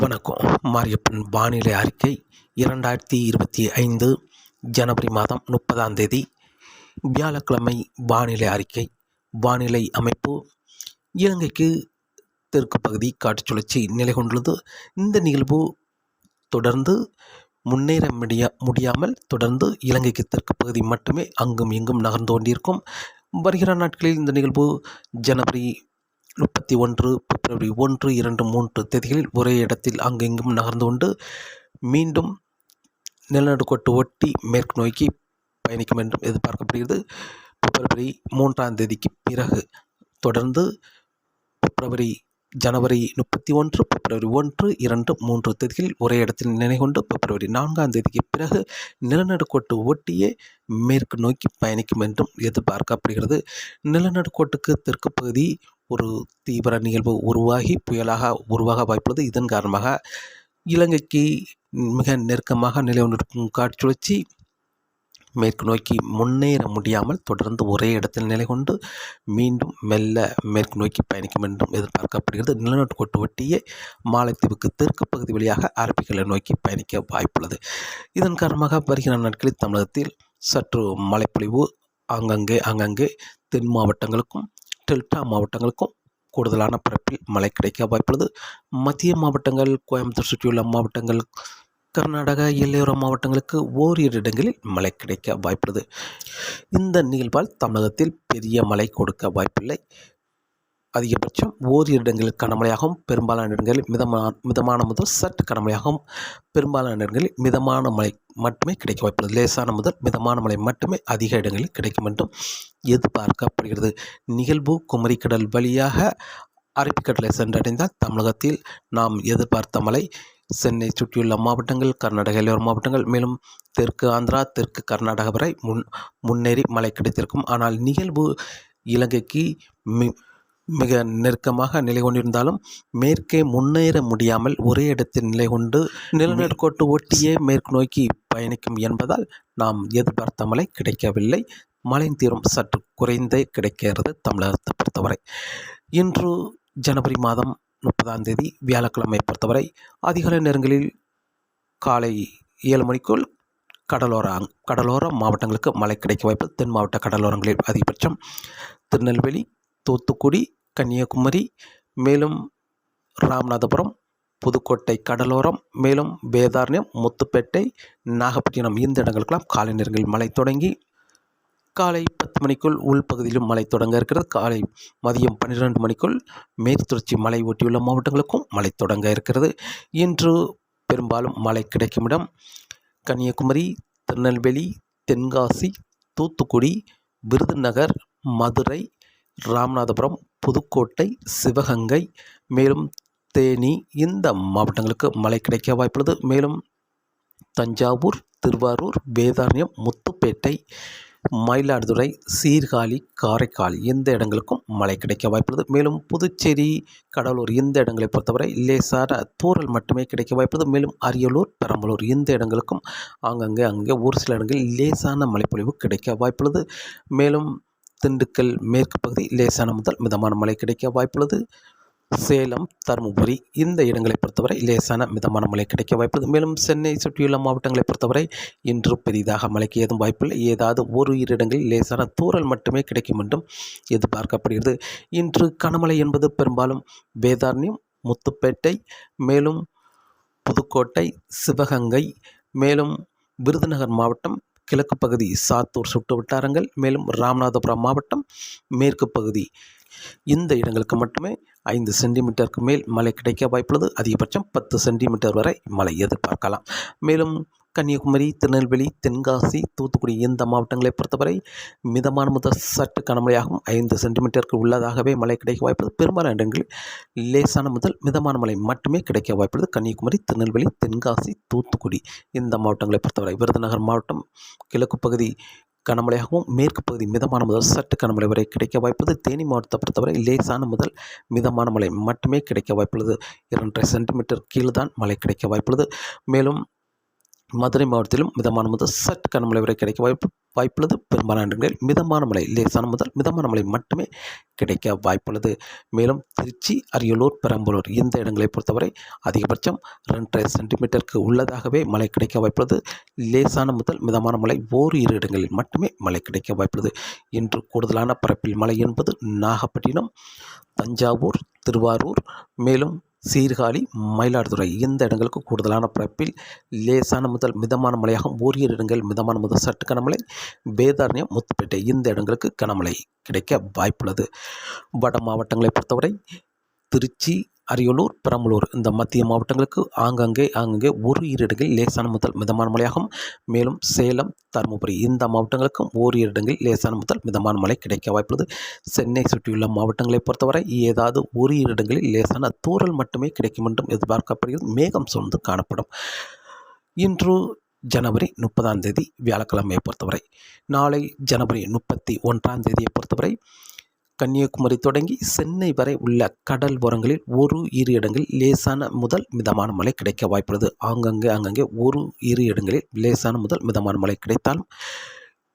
வணக்கம். மாரியப்பன் வானிலை அறிக்கை இரண்டாயிரத்தி இருபத்தி ஐந்து ஜனவரி மாதம் முப்பதாம் தேதி. வியாழக்கிழமை வானிலை அறிக்கை. வானிலை அமைப்பு இலங்கைக்கு தெற்கு பகுதி காற்று சுழற்சி நிலை கொண்டுள்ளது. இந்த நிகழ்வு தொடர்ந்து முன்னேற முடிய முடியாமல் தொடர்ந்து இலங்கைக்கு தெற்கு பகுதி மட்டுமே அங்கும் இங்கும் நகர்ந்து கொண்டிருக்கும். வருகிற நாட்களில் இந்த நிகழ்வு ஜனவரி முப்பத்தி ஒன்று பிப்ரவரி ஒன்று இரண்டு மூன்று தேதிகளில் ஒரே இடத்தில் அங்கெங்கும் நகர்ந்து கொண்டு மீண்டும் நிலநடுக்கோட்டு ஒட்டி மேற்கு நோக்கி பயணிக்கும் என்றும் எதிர்பார்க்கப்படுகிறது. பிப்ரவரி மூன்றாம் தேதிக்கு பிறகு தொடர்ந்து பிப்ரவரி ஜனவரி முப்பத்தி ஒன்று பிப்ரவரி ஒன்று இரண்டு மூன்று தேதிகளில் ஒரே இடத்தில் நினைகொண்டு பிப்ரவரி நான்காம் தேதிக்கு பிறகு நிலநடுக்கோட்டு ஒட்டியே மேற்கு நோக்கி பயணிக்கும் என்றும் எதிர்பார்க்கப்படுகிறது. நிலநடுக்கோட்டுக்கு தெற்கு பகுதி ஒரு தீவிர நிகழ்வு உருவாகி புயலாக உருவாக வாய்ப்புள்ளது. இதன் காரணமாக இலங்கைக்கு மிக நெருக்கமாக நிலை கொண்டிருக்கும் மேற்கு நோக்கி முன்னேற முடியாமல் தொடர்ந்து ஒரே இடத்தில் நிலை கொண்டு மீண்டும் மெல்ல மேற்கு நோக்கி பயணிக்கும் என்றும் எதிர்பார்க்கப்படுகிறது. நிலநடுக்கோட்டு ஒட்டியே மாலைத்தீவுக்கு தெற்கு பகுதி வழியாக அரபிக்கலை நோக்கி பயணிக்க வாய்ப்புள்ளது. இதன் காரணமாக வருகிற நாட்களில் தமிழகத்தில் சற்று மழைப்பொழிவு ஆங்கங்கே அங்கங்கே தென் மாவட்டங்களுக்கும் டெல்டா மாவட்டங்களுக்கும் கூடுதலான பரப்பில் மழை கிடைக்க வாய்ப்புள்ளது. மத்திய மாவட்டங்கள் கோயம்புத்தூர் சுற்றியுள்ள மாவட்டங்கள் கர்நாடகா எல்லையோர மாவட்டங்களுக்கு ஓரிரு இடங்களில் மழை கிடைக்க வாய்ப்புள்ளது. இந்த நிகழ்வால் தமிழகத்தில் பெரிய மழை கொடுக்க வாய்ப்பில்லை. அதிகபட்சம் ஓரிரு இடங்களில் கனமழையாகவும் பெரும்பாலான இடங்களில் மிதமான மிதமான முதல் சற்று கனமழையாகவும் பெரும்பாலான இடங்களில் மிதமான மழை மட்டுமே கிடைக்க வாய்ப்புள்ளது. லேசான முதல் மிதமான மழை மட்டுமே அதிக இடங்களில் கிடைக்கும் என்றும் எதிர்பார்க்கப்படுகிறது. நிகழ்வு குமரிக்கடல் வழியாக அரபிக்கடலை சென்றடைந்தால் தமிழகத்தில் நாம் எதிர்பார்த்த மழை சென்னை சுற்றியுள்ள மாவட்டங்கள் கர்நாடக எல்லையோர மாவட்டங்கள் மேலும் தெற்கு ஆந்திரா தெற்கு கர்நாடகா வரை முன் முன்னேறி மழை கிடைத்திருக்கும். ஆனால் நிகழ்வு இலங்கைக்கு மி மிக நெருக்கமாக நிலை கொண்டிருந்தாலும் மேற்கே முன்னேற முடியாமல் ஒரே இடத்தில் நிலை கொண்டு நிலநடுக்கோட்டு ஒட்டியே மேற்கு நோக்கி பயணிக்கும் என்பதால் நாம் எதிர்பார்த்த மழை கிடைக்கவில்லை. மழையின் தீவிரம் சற்று குறைந்தே கிடைக்கிறது தமிழகத்தை பொறுத்தவரை. இன்று ஜனவரி மாதம் முப்பதாம் தேதி வியாழக்கிழமை பொறுத்தவரை அதிகாலை நேரங்களில் காலை ஏழு மணிக்குள் கடலோர கடலோர மாவட்டங்களுக்கு மழை கிடைக்க வாய்ப்பு தென் மாவட்ட கடலோரங்களில் அதிகபட்சம் திருநெல்வேலி தூத்துக்குடி கன்னியாகுமரி மேலும் ராமநாதபுரம் புதுக்கோட்டை கடலோரம் மேலும் வேதாரண்யம் முத்துப்பேட்டை நாகப்பட்டினம் இந்த இடங்களுக்கெல்லாம் காலை நேரங்களில் மழை தொடங்கி காலை பத்து மணிக்குள் உள்பகுதியிலும் மழை தொடங்க இருக்கிறது. காலை மதியம் பன்னிரெண்டு மணிக்குள் மேற்குத்தொடர்ச்சி மலை ஒட்டியுள்ள மாவட்டங்களுக்கும் மழை தொடங்க இருக்கிறது. இன்று பெரும்பாலும் மழை கிடைக்கும் இடம் கன்னியாகுமரி திருநெல்வேலி தென்காசி தூத்துக்குடி விருதுநகர் மதுரை ராமநாதபுரம் புதுக்கோட்டை சிவகங்கை மேலும் தேனி இந்த மாவட்டங்களுக்கு மழை கிடைக்க வாய்ப்புள்ளது. மேலும் தஞ்சாவூர் திருவாரூர் வேதாரண்யம் முத்துப்பேட்டை மயிலாடுதுறை சீர்காழி காரைக்கால் இந்த இடங்களுக்கும் மழை கிடைக்க வாய்ப்புள்ளது. மேலும் புதுச்சேரி கடலூர் இந்த இடங்களை பொறுத்தவரை லேசான தூரல் மட்டுமே கிடைக்க வாய்ப்புள்ளது. மேலும் அரியலூர் பெரம்பலூர் இந்த இடங்களுக்கும் ஆங்கங்கே அங்கே ஒரு சில இடங்களில் லேசான மழைப்பொழிவு கிடைக்க வாய்ப்புள்ளது. மேலும் திண்டுக்கல் மேற்கு பகுதி லேசான முதல் மிதமான மழை கிடைக்க வாய்ப்புள்ளது. சேலம் தருமபுரி இந்த இடங்களை பொறுத்தவரை லேசான மிதமான மழை கிடைக்க வாய்ப்புள்ளது. மேலும் சென்னை சுற்றியுள்ள மாவட்டங்களை பொறுத்தவரை இன்று பெரிதாக மழைக்கு ஏதும் வாய்ப்பில்லை. ஏதாவது ஒரு இரு இடங்களில் லேசான தூரல் மட்டுமே கிடைக்கும் என்றும் எதிர்பார்க்கப்படுகிறது. இன்று கனமழை என்பது பெரும்பாலும் வேதாரண்யம் முத்துப்பேட்டை மேலும் புதுக்கோட்டை சிவகங்கை மேலும் விருதுநகர் மாவட்டம் கிழக்கு பகுதி சாத்தூர் சுட்டு வட்டாரங்கள் மேலும் ராமநாதபுரம் மாவட்டம் மேற்கு பகுதி. இந்த இடங்களுக்கு மட்டுமே ஐந்து சென்டிமீட்டருக்கு மேல் மழை கிடைக்க வாய்ப்புள்ளது. அதிகபட்சம் பத்து சென்டிமீட்டர் வரை மழை எதிர்பார்க்கலாம். மேலும் கன்னியாகுமரி திருநெல்வேலி தென்காசி தூத்துக்குடி இந்த மாவட்டங்களை பொறுத்தவரை மிதமான முதல் சற்று கனமழையாகவும் ஐந்து சென்டிமீட்டருக்கு உள்ளதாகவே மழை கிடைக்க வாய்ப்புள்ளது. பெரும்பாலான இடங்களில் லேசான முதல் மிதமான மழை மட்டுமே கிடைக்க வாய்ப்புள்ளது. கன்னியாகுமரி திருநெல்வேலி தென்காசி தூத்துக்குடி இந்த மாவட்டங்களை பொறுத்தவரை விருதுநகர் மாவட்டம் கிழக்கு பகுதி கனமழையாகவும் மேற்கு பகுதி மிதமான முதல் சற்று கனமழை வரை கிடைக்க வாய்ப்புள்ளது. தேனி மாவட்டத்தை பொறுத்தவரை லேசான முதல் மிதமான மழை மட்டுமே கிடைக்க வாய்ப்புள்ளது. இரண்டரை சென்டிமீட்டர் கீழே தான் மழை கிடைக்க வாய்ப்புள்ளது. மேலும் மதுரை மாவட்டத்திலும் மிதமான முதல் சற்று கனமழை வரை கிடைக்க வாய்ப்பு வாய்ப்புள்ளது. பெரும்பாலான இடங்களில் மிதமான மழை லேசான முதல் மிதமான மழை மட்டுமே கிடைக்க வாய்ப்புள்ளது. மேலும் திருச்சி அரியலூர் பெரம்பலூர் இந்த இடங்களை பொறுத்தவரை அதிகபட்சம் ரெண்டரை சென்டிமீட்டருக்கு உள்ளதாகவே மழை கிடைக்க வாய்ப்புள்ளது. லேசான முதல் மிதமான மழை இரு இடங்களில் மட்டுமே மழை கிடைக்க வாய்ப்புள்ளது. இன்று கூடுதலான பரப்பில் மழை என்பது நாகப்பட்டினம் தஞ்சாவூர் திருவாரூர் மேலும் சீர்காழி மயிலாடுதுறை. இந்த இடங்களுக்கு கூடுதலான பிறப்பில் லேசான முதல் மிதமான மழையாகும். ஓரிரு இடங்கள் மிதமான முதல் சற்று கனமழை வேதாரண்யம் முத்துப்பேட்டை. இந்த இடங்களுக்கு கனமழை கிடைக்க வாய்ப்புள்ளது. வட மாவட்டங்களை பொறுத்தவரை திருச்சி அரியலூர் பெரம்பலூர். இந்த மத்திய மாவட்டங்களுக்கு ஆங்காங்கே ஆங்கங்கே ஒரு இரு இடங்களில் லேசான முதல் மிதமான மழையாகும். மேலும் சேலம் தருமபுரி இந்த மாவட்டங்களுக்கும் ஓரிரு இடங்களில் லேசான முதல் மிதமான மழை கிடைக்க வாய்ப்புள்ளது. சென்னை சுற்றியுள்ள மாவட்டங்களை பொறுத்தவரை ஏதாவது ஒரு இரு இடங்களில் லேசான தூறல் மட்டுமே கிடைக்கும் என்றும் எதிர்பார்க்கப்படுகிறது. மேகம் சூழ்ந்து காணப்படும். இன்று ஜனவரி முப்பதாம் தேதி வியாழக்கிழமையை பொறுத்தவரை நாளை ஜனவரி முப்பத்தி ஒன்றாம் தேதியை பொறுத்தவரை கன்னியாகுமரி தொடங்கி சென்னை வரை உள்ள கடல் ஓரங்களில் ஒரு இரு இடங்களில் லேசான முதல் மிதமான மழை கிடைக்க வாய்ப்புள்ளது. ஆங்கங்கே அங்கங்கே ஒரு இரு இடங்களில் லேசான முதல் மிதமான மழை கிடைத்தாலும்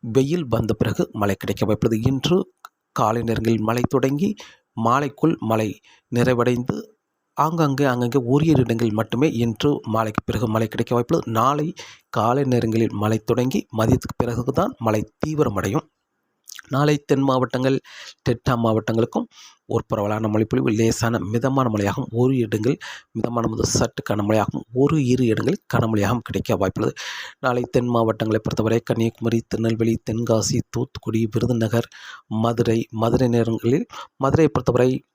வெயில் வந்த பிறகு மழை கிடைக்க வாய்ப்புள்ளது. இன்று காலை நேரங்களில் மழை தொடங்கி மாலைக்குள் மழை நிறைவடைந்து ஆங்காங்கே அங்கங்கே ஓரிரு இடங்களில் மட்டுமே இன்று மாலைக்கு பிறகு மழை கிடைக்க வாய்ப்புள்ளது. நாளை காலை நேரங்களில் மழை தொடங்கி மதியத்துக்கு பிறகு தான் மழை தீவிரமடையும். நாளை தென் மாவட்டங்கள் டெல்டா மாவட்டங்களுக்கும் ஒரு பரவலான மழைப்பொழிவு லேசான மிதமான மழையாகவும் ஒரு இடங்கள் மிதமான முதல் சற்று கனமழையாகவும் ஒரு இரு இடங்களில் கனமழையாகவும் கிடைக்க வாய்ப்புள்ளது. நாளை தென் மாவட்டங்களை பொறுத்தவரை கன்னியாகுமரி திருநெல்வேலி தென்காசி தூத்துக்குடி விருதுநகர் மதுரை மதுரை நேரங்களில் மதுரையை பொறுத்தவரை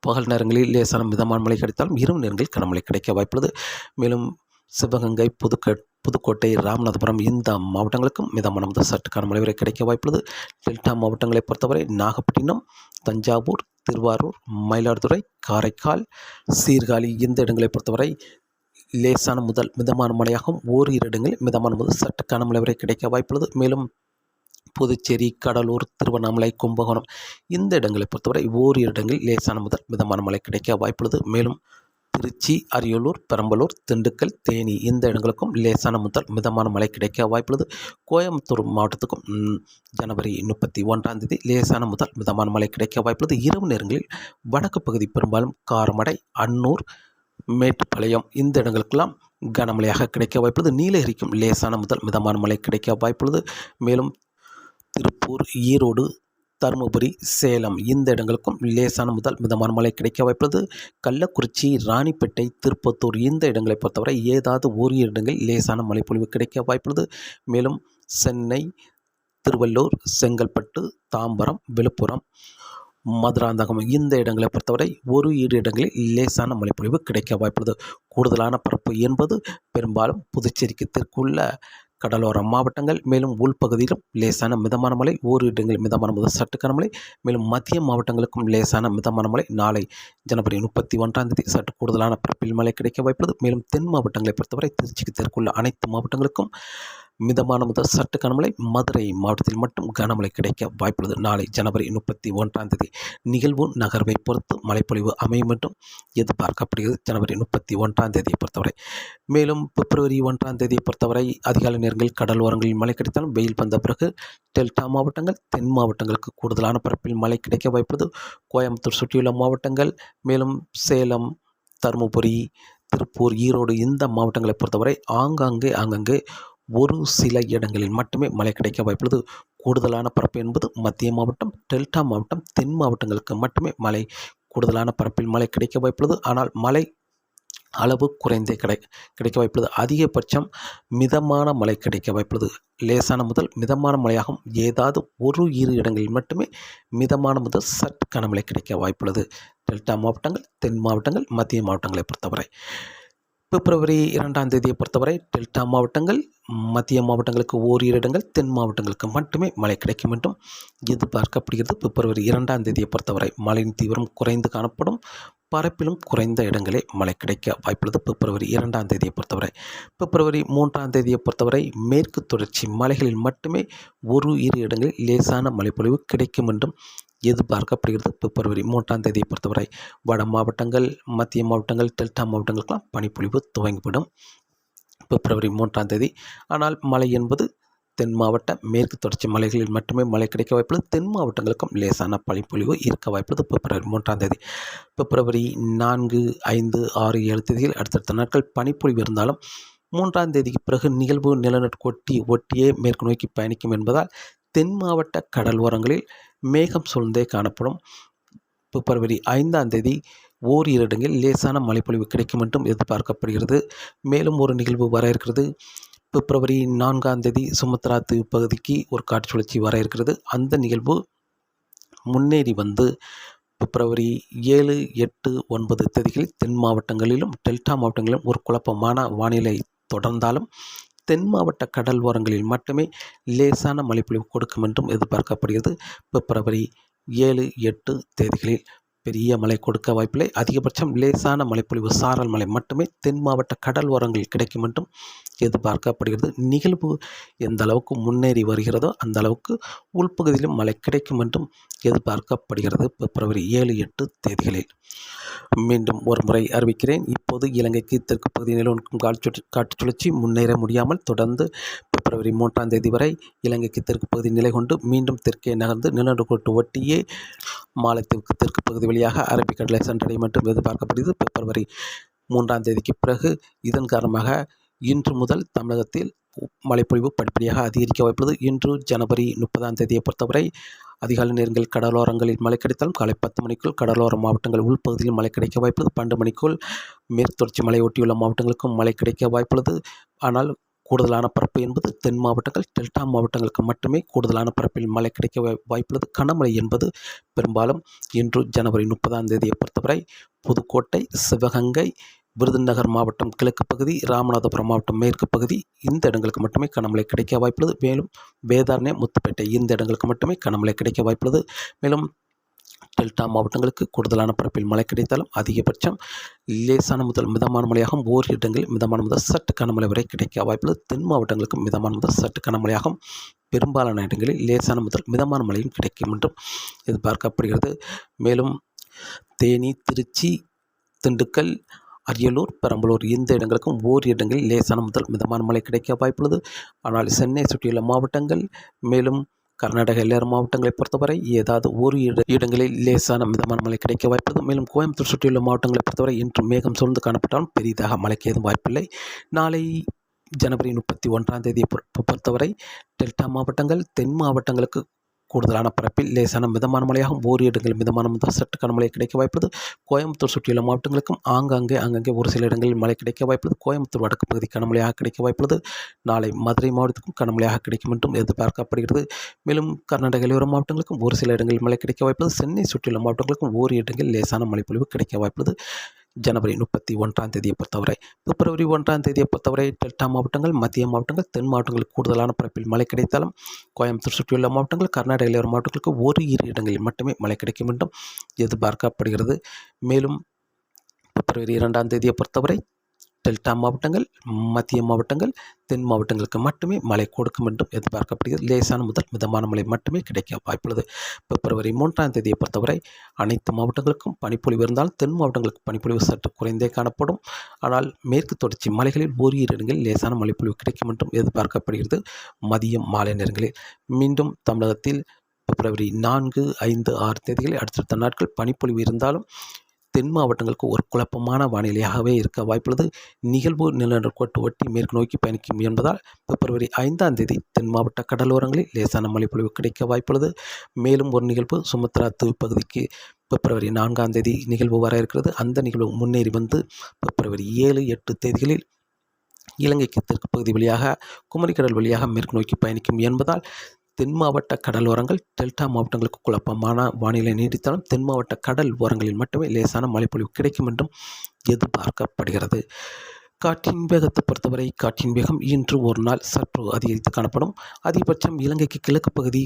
பகல் நேரங்களில் லேசான மிதமான மழை கிடைத்தாலும் இரவு நேரங்களில் கனமழை கிடைக்க வாய்ப்புள்ளது. மேலும் சிவகங்கை புதுக்க புதுக்கோட்டை ராமநாதபுரம் இந்த மாவட்டங்களுக்கும் மிதமான முதல் சற்றுக்கான மழை வரை கிடைக்க வாய்ப்புள்ளது. டெல்டா மாவட்டங்களை பொறுத்தவரை நாகப்பட்டினம் தஞ்சாவூர் திருவாரூர் மயிலாடுதுறை காரைக்கால் சீர்காழி இந்த இடங்களை பொறுத்தவரை லேசான முதல் மிதமான மழையாகவும் ஓரிரு இடங்களில் மிதமான முதல் சற்றுக்கான மழை வரை கிடைக்க வாய்ப்புள்ளது. மேலும் புதுச்சேரி கடலூர் திருவண்ணாமலை கும்பகோணம் இந்த இடங்களை பொறுத்தவரை ஓரிரு இடங்களில் லேசான முதல் மிதமான மழை கிடைக்க வாய்ப்புள்ளது. மேலும் திருச்சி அரியலூர் பெரம்பலூர் திண்டுக்கல் தேனி இந்த இடங்களுக்கும் லேசான முதல் மிதமான மழை கிடைக்க வாய்ப்புள்ளது. கோயம்புத்தூர் மாவட்டத்துக்கும் ஜனவரி முப்பத்தி ஒன்றாம் தேதி லேசான முதல் மிதமான மழை கிடைக்க வாய்ப்புள்ளது. இரவு நேரங்களில் வடக்கு பகுதி பெரும்பாலும் காரமடை அன்னூர் மேட்டுப்பாளையம் இந்த இடங்களுக்கெல்லாம் கனமழையாக கிடைக்க வாய்ப்புள்ளது. நீலகிரிக்கும் லேசான முதல் மிதமான மழை கிடைக்க வாய்ப்புள்ளது. மேலும் திருப்பூர் ஈரோடு தருமபுரி சேலம். இந்த இடங்களுக்கும் லேசான முதல் மிதமான மழை கிடைக்க வாய்ப்புள்ளது. கள்ளக்குறிச்சி ராணிப்பேட்டை திருப்பத்தூர் இந்த இடங்களை பொறுத்தவரை ஏதாவது ஒரு இடங்களில் லேசான மழைப்பொழிவு கிடைக்க வாய்ப்புள்ளது. மேலும் சென்னை திருவள்ளூர் செங்கல்பட்டு தாம்பரம் விழுப்புரம் மதுராந்தகம் இந்த இடங்களை பொறுத்தவரை ஒரு இரு இடங்களில் லேசான மழைப்பொழிவு கிடைக்க வாய்ப்புள்ளது. கூடுதலான பரப்பு என்பது பெரும்பாலும் புதுச்சேரிக்கு தெற்குள்ள கடலோர மாவட்டங்கள் மேலும் உள்பகுதியிலும் லேசான மிதமான மழை ஓரு இடங்களில் மிதமான முதல் சற்று கனமழை மேலும் மத்திய மாவட்டங்களுக்கும் லேசான மிதமான மழை. நாளை ஜனவரி முப்பத்தி ஒன்றாம் தேதி சற்று கூடுதலான பரப்பில் மழை கிடைக்க வாய்ப்புள்ளது. மேலும் தென் மாவட்டங்களை பொறுத்தவரை திருச்சிக்கு தெற்குள்ள அனைத்து மாவட்டங்களுக்கும் மிதமான முதல் சற்று கனமழை மதுரை மாவட்டத்தில் மட்டும் கனமழை கிடைக்க வாய்ப்புள்ளது. நாளை ஜனவரி முப்பத்தி ஒன்றாம் தேதி நிகழ்வு நகர்வை பொறுத்து மழைப்பொழிவு அமையும் என்றும் எதிர்பார்க்கப்படுகிறது. ஜனவரி முப்பத்தி ஒன்றாம் தேதியை பொறுத்தவரை. மேலும் பிப்ரவரி ஒன்றாம் தேதியை பொறுத்தவரை அதிகாலை நேரங்களில் கடல் ஓரங்களில் மழை கிடைத்தாலும் வெயில் வந்த பிறகு டெல்டா மாவட்டங்கள் தென் மாவட்டங்களுக்கு கூடுதலான பரப்பில் மழை கிடைக்க வாய்ப்புள்ளது. கோயம்புத்தூர் சுற்றியுள்ள மாவட்டங்கள் மேலும் சேலம் தருமபுரி திருப்பூர் ஈரோடு இந்த மாவட்டங்களை பொறுத்தவரை ஆங்காங்கே ஆங்காங்கே ஒரு சில இடங்களில் மட்டுமே மழை கிடைக்க வாய்ப்புள்ளது. கூடுதலான பரப்பு என்பது மத்திய மாவட்டம் டெல்டா மாவட்டம் தென் மாவட்டங்களுக்கு மட்டுமே மழை கூடுதலான பரப்பில் மழை கிடைக்க வாய்ப்புள்ளது. ஆனால் மழை அளவு குறைந்தே கிடை கிடைக்க வாய்ப்புள்ளது. அதிகபட்சம் மிதமான மழை கிடைக்க வாய்ப்புள்ளது. லேசான முதல் மிதமான மழையாகும். ஏதாவது ஒரு இரு இடங்களில் மட்டுமே மிதமான முதல் சற்று கனமழை கிடைக்க வாய்ப்புள்ளது. டெல்டா மாவட்டங்கள் தென் மாவட்டங்கள் மத்திய மாவட்டங்களை பொறுத்தவரை. பிப்ரவரி இரண்டாம் தேதியை பொறுத்தவரை டெல்டா மாவட்டங்கள் மத்திய மாவட்டங்களுக்கு ஓரிரு இடங்கள் தென் மாவட்டங்களுக்கு மட்டுமே மழை கிடைக்கும் என்றும் எதிர்பார்க்கப்படுகிறது. பிப்ரவரி இரண்டாம் தேதியை பொறுத்தவரை மழையின் தீவிரம் குறைந்து காணப்படும். பரப்பிலும் குறைந்த இடங்களே மழை கிடைக்க வாய்ப்புள்ளது. பிப்ரவரி இரண்டாம் தேதியை பொறுத்தவரை பிப்ரவரி மூன்றாம் தேதியை பொறுத்தவரை மேற்கு தொடர்ச்சி மலைகளில் மட்டுமே ஒரு இரு இடங்களில் லேசான மழைப்பொழிவு கிடைக்கும் என்றும் எதிர்பார்க்கப்படுகிறது. பிப்ரவரி மூன்றாம் தேதியை பொறுத்தவரை வட மாவட்டங்கள் மத்திய மாவட்டங்கள் டெல்டா மாவட்டங்களுக்கெல்லாம் பனிப்பொழிவு துவங்கிவிடும் பிப்ரவரி மூன்றாம் தேதி. ஆனால் மழை என்பது தென் மாவட்ட மேற்கு தொடர்ச்சி மலைகளில் மட்டுமே மழை கிடைக்க வாய்ப்புள்ளது. தென் மாவட்டங்களுக்கும் லேசான பனிப்பொழிவு இருக்க வாய்ப்புள்ளது பிப்ரவரி மூன்றாம் தேதி. பிப்ரவரி நான்கு ஐந்து ஆறு ஏழு தேதியில் அடுத்தடுத்த நாட்கள் பனிப்பொழிவு இருந்தாலும் மூன்றாம் தேதிக்கு பிறகு நிகழ்வு நிலநடுக்கொட்டி ஒட்டியே மேற்கு நோக்கி பயணிக்கும் என்பதால் தென் மாவட்ட கடல் ஓரங்களில் மேகம் சூழ்ந்தே காணப்படும். பிப்ரவரி ஐந்தாம் தேதி ஓரிரு இடங்களில் லேசான மழைப்பொழிவு கிடைக்கும் என்றும் எதிர்பார்க்கப்படுகிறது. மேலும் ஒரு நிகழ்வு வர இருக்கிறது. பிப்ரவரி நான்காம் தேதி சுமத்ரா தீவு பகுதிக்கு ஒரு காற்று சுழற்சி வர இருக்கிறது. அந்த நிகழ்வு முன்னேறி வந்து பிப்ரவரி ஏழு எட்டு ஒன்பது தேதிகளில் தென் மாவட்டங்களிலும் டெல்டா மாவட்டங்களிலும் ஒரு குழப்பமான வானிலை தொடர்ந்தாலும் தென் மாவட்ட கடல் ஓரங்களில் மட்டுமே லேசான மழைப்பொழிவு கொடுக்கும் என்றும் எதிர்பார்க்கப்படுகிறது. பிப்ரவரி ஏழு எட்டு தேதிகளில் பெரிய மழை கொடுக்க வாய்ப்பில்லை. அதிகபட்சம் லேசான மழைப்பொழிவு சாரல் மழை மட்டுமே தென் மாவட்ட கடல் ஓரங்களில் கிடைக்கும் என்றும் எதிர்பார்க்கப்படுகிறது. நிகழ்வு எந்த அளவுக்கு முன்னேறி வருகிறதோ அந்த அளவுக்கு உள்பகுதியிலும் மழை கிடைக்கும் என்றும் எதிர்பார்க்கப்படுகிறது. பிப்ரவரி ஏழு எட்டு தேதிகளில். மீண்டும் ஒரு முறை அறிவிக்கிறேன். இப்போது இலங்கைக்கு தெற்கு பகுதி நிலவும் காற்று காற்று சுழற்சி முன்னேற முடியாமல் தொடர்ந்து பிப்ரவரி மூன்றாம் தேதி வரை இலங்கைக்கு தெற்கு பகுதி நிலை கொண்டு மீண்டும் தெற்கே நகர்ந்து நிலநடுக்கோட்டு ஒட்டியே மாலத்தீவுக்கு தெற்கு பகுதி வழியாக அரபிக்கடலை சென்றடையும் என்றும் எதிர்பார்க்கப்படுகிறது. பிப்ரவரி மூன்றாம் தேதிக்கு பிறகு இதன் காரணமாக இன்று முதல் தமிழகத்தில் மழைப்பொழிவு படிப்படியாக அதிகரிக்க வாய்ப்புள்ளது. இன்று ஜனவரி முப்பதாம் தேதியை பொறுத்தவரை அதிகாலை நேரங்களில் கடலோரங்களில் மழை கிடைத்தாலும் காலை பத்து மணிக்குள் கடலோர மாவட்டங்கள் உள்பகுதியில் மழை கிடைக்க வாய்ப்புள்ளது. பன்னெண்டு மணிக்குள் மேற்கு தொடர்ச்சி மலையொட்டியுள்ள மாவட்டங்களுக்கும் மழை கிடைக்க வாய்ப்புள்ளது. ஆனால் கூடுதலான பரப்பு என்பது தென் மாவட்டங்கள் டெல்டா மாவட்டங்களுக்கு மட்டுமே கூடுதலான பரப்பில் மழை கிடைக்க வாய்ப்புள்ளது. கனமழை என்பது பெரும்பாலும் இன்று ஜனவரி முப்பதாம் தேதியை பொறுத்தவரை புதுக்கோட்டை சிவகங்கை விருதுநகர் மாவட்டம் கிழக்கு பகுதி ராமநாதபுரம் மாவட்டம் மேற்கு பகுதி இந்த இடங்களுக்கு மட்டுமே கனமழை கிடைக்க வாய்ப்புள்ளது. மேலும் வேதாரண்யம் முத்துப்பேட்டை இந்த இடங்களுக்கு மட்டுமே கனமழை கிடைக்க வாய்ப்புள்ளது. மேலும் டெல்டா மாவட்டங்களுக்கு கூடுதலான பரப்பில் மழை கிடைத்தாலும் அதிகபட்சம் லேசான முதல் மிதமான மழையாகவும் ஓர் இடங்களில் மிதமான முதல் சற்று கனமழை வரை கிடைக்க வாய்ப்புள்ளது. தென் மாவட்டங்களுக்கு மிதமான முதல் சற்று கனமழையாகவும் பெரும்பாலான இடங்களில் லேசான முதல் மிதமான மழையும் கிடைக்கும் என்றும் எதிர்பார்க்கப்படுகிறது. மேலும் தேனி திருச்சி திண்டுக்கல் அரியலூர் பெரம்பலூர் இந்த இடங்களுக்கும் ஓர் இடங்களில் லேசான முதல் மிதமான மழை கிடைக்க வாய்ப்புள்ளது. ஆனால் சென்னை சுற்றியுள்ள மாவட்டங்கள் மேலும் கர்நாடக எல்லையோர மாவட்டங்களை பொறுத்தவரை ஏதாவது ஒரு இட இடங்களில் லேசான மிதமான மழை கிடைக்க வாய்ப்பு மேலும் கோயம்புத்தூர் சுற்றியுள்ள மாவட்டங்களை பொறுத்தவரை இன்று மேகம் சூழ்ந்து காணப்பட்டாலும் பெரிதாக மழைக்கு ஏதும் வாய்ப்பில்லை. நாளை ஜனவரி முப்பத்தி ஒன்றாம் தேதியை பொறுத்தவரை டெல்டா மாவட்டங்கள் தென் மாவட்டங்களுக்கு கூடுதலான பரப்பில் லேசான மிதமான மழையாகவும் ஓரி இடங்களில் மிதமான முதல் சற்று கனமழை கிடைக்க வாய்ப்புள்ளது கோயம்புத்தூர் சுற்றியுள்ள மாவட்டங்களுக்கும் ஆங்காங்கே அங்கங்கே ஒரு சில இடங்களில் மழை கிடைக்க வாய்ப்புள்ளது கோயம்புத்தூர் வடக்கு பகுதி கனமழையாக கிடைக்க வாய்ப்புள்ளது நாளை மதுரை மாவட்டத்துக்கும் கனமழையாக கிடைக்கும் என்றும் எதிர்பார்க்கப்படுகிறது. மேலும் கர்நாடக இளையோர மாவட்டங்களுக்கும் ஒரு சில இடங்களில் மழை கிடைக்க வாய்ப்புள்ளது சென்னை சுற்றியுள்ள மாவட்டங்களுக்கும் ஓரி இடங்களில் லேசான மழைப்பொழிவு கிடைக்க வாய்ப்புள்ளது. ஜனவரி முப்பத்தி ஒன்றாம் தேதியை பொறுத்தவரை பிப்ரவரி ஒன்றாம் தேதியை பொறுத்தவரை டெல்டா மாவட்டங்கள் மத்திய மாவட்டங்கள் தென் மாவட்டங்களுக்கு கூடுதலான பரப்பில் மழை கிடைத்தாலும் கோயம்புத்தூர் சுற்றியுள்ள மாவட்டங்கள் கர்நாடக இளையோர் மாவட்டங்களுக்கு ஒரு இரு இடங்களில் மட்டுமே மழை கிடைக்கும் என்றும் எதிர்பார்க்கப்படுகிறது. மேலும் பிப்ரவரி இரண்டாம் தேதியை பொறுத்தவரை டெல்டா மாவட்டங்கள் மத்திய மாவட்டங்கள் தென் மாவட்டங்களுக்கு மட்டுமே மழை கொடுக்கும் என்றும் எதிர்பார்க்கப்படுகிறது. லேசான முதல் மிதமான மழை மட்டுமே கிடைக்க வாய்ப்புள்ளது. பிப்ரவரி மூன்றாம் தேதியை பொறுத்தவரை அனைத்து மாவட்டங்களுக்கும் பனிப்பொழிவு இருந்தாலும் தென் மாவட்டங்களுக்கு பனிப்பொழிவு சற்று குறைந்தே காணப்படும். ஆனால் மேற்கு தொடர்ச்சி மலைகளில் ஓரிரு இடங்களில் லேசான மழைப்பொழிவு கிடைக்கும் என்றும் எதிர்பார்க்கப்படுகிறது. மதியம் மாலை நேரங்களில் மீண்டும் தமிழகத்தில் பிப்ரவரி நான்கு ஐந்து ஆறு தேதிகளில் அடுத்தடுத்த நாட்கள் பனிப்பொழிவு இருந்தாலும் தென் மாவட்டங்களுக்கு ஒரு குழப்பமான வானிலையாகவே இருக்க வாய்ப்புள்ளது. நிகழ்வு நிலநடுக்கோட்டு ஒட்டி மேற்கு நோக்கி பயணிக்கும் என்பதால் பிப்ரவரி ஐந்தாம் தேதி தென் மாவட்ட கடலோரங்களில் லேசான மழைப்பொழிவு கிடைக்க வாய்ப்புள்ளது. மேலும் ஒரு நிகழ்வு சுமத்ரா தீவு பகுதிக்கு பிப்ரவரி நான்காம் தேதி நிகழ்வு வர இருக்கிறது. அந்த நிகழ்வு முன்னேறி வந்து பிப்ரவரி ஏழு எட்டு தேதிகளில் இலங்கைக்கு தெற்கு பகுதி வழியாக குமரிக்கடல் வழியாக மேற்கு நோக்கி பயணிக்கும் என்பதால் தென் மாவட்ட கடல் ஓரங்கள் டெல்டா மாவட்டங்களுக்கு குழப்பமான வானிலை நீடித்தாலும் தென் மாவட்ட கடல் ஓரங்களில் மட்டுமே லேசான மழைப்பொழிவு கிடைக்கும் என்றும் எதிர்பார்க்கப்படுகிறது. காற்றின் வேகத்தை பொறுத்தவரை காற்றின் வேகம் இன்று ஒரு நாள் சற்று அதிகரித்து காணப்படும். அதிகபட்சம் இலங்கைக்கு கிழக்கு பகுதி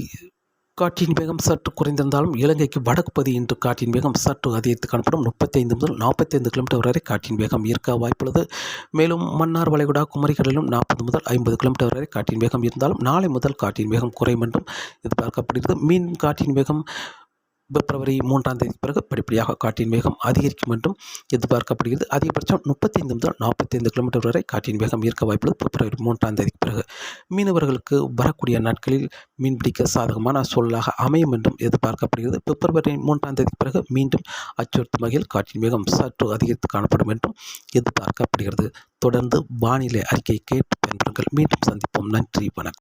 காற்றின் வேகம் சற்று குறைந்திருந்தாலும் இலங்கைக்கு வடக்கு பகுதி இன்று காற்றின் வேகம் சற்று அதிகரித்து காணப்படும் முப்பத்தைந்து முதல் நாற்பத்தைந்து கிலோமீட்டர் வரை காற்றின் வேகம் இருக்க வாய்ப்புள்ளது. மேலும் மன்னார் வளைகுடா குமரிக்கடலிலும் நாற்பது முதல் ஐம்பது கிலோமீட்டர் வரை காற்றின் வேகம் இருந்தாலும் நாளை முதல் காற்றின் வேகம் குறையும் என்றும் எதிர்பார்க்கப்படுகிறது. மீன் காற்றின் வேகம் பிப்ரவரி மூன்றாம் தேதி பிறகு படிப்படியாக காற்றின் வேகம் அதிகரிக்கும் என்றும் எதிர்பார்க்கப்படுகிறது. அதிகபட்சம் முப்பத்தைந்து முதல் நாற்பத்தைந்து கிலோமீட்டர் வரை காற்றின் வேகம் இருக்க வாய்ப்புள்ளது. பிப்ரவரி மூன்றாம் தேதிக்கு பிறகு மீனவர்களுக்கு வரக்கூடிய நாட்களில் மீன்பிடிக்க சாதகமான சூழலாக அமையும் என்றும் எதிர்பார்க்கப்படுகிறது. பிப்ரவரி மூன்றாம் தேதிக்கு பிறகு மீண்டும் அச்சுறுத்தும் வகையில் காற்றின் வேகம் சற்று அதிகரித்து காணப்படும் என்றும் எதிர்பார்க்கப்படுகிறது. தொடர்ந்து வானிலை அறிக்கை கேட்டு பயன்பெறுங்கள் மீண்டும் சந்திப்போம். நன்றி. வணக்கம்.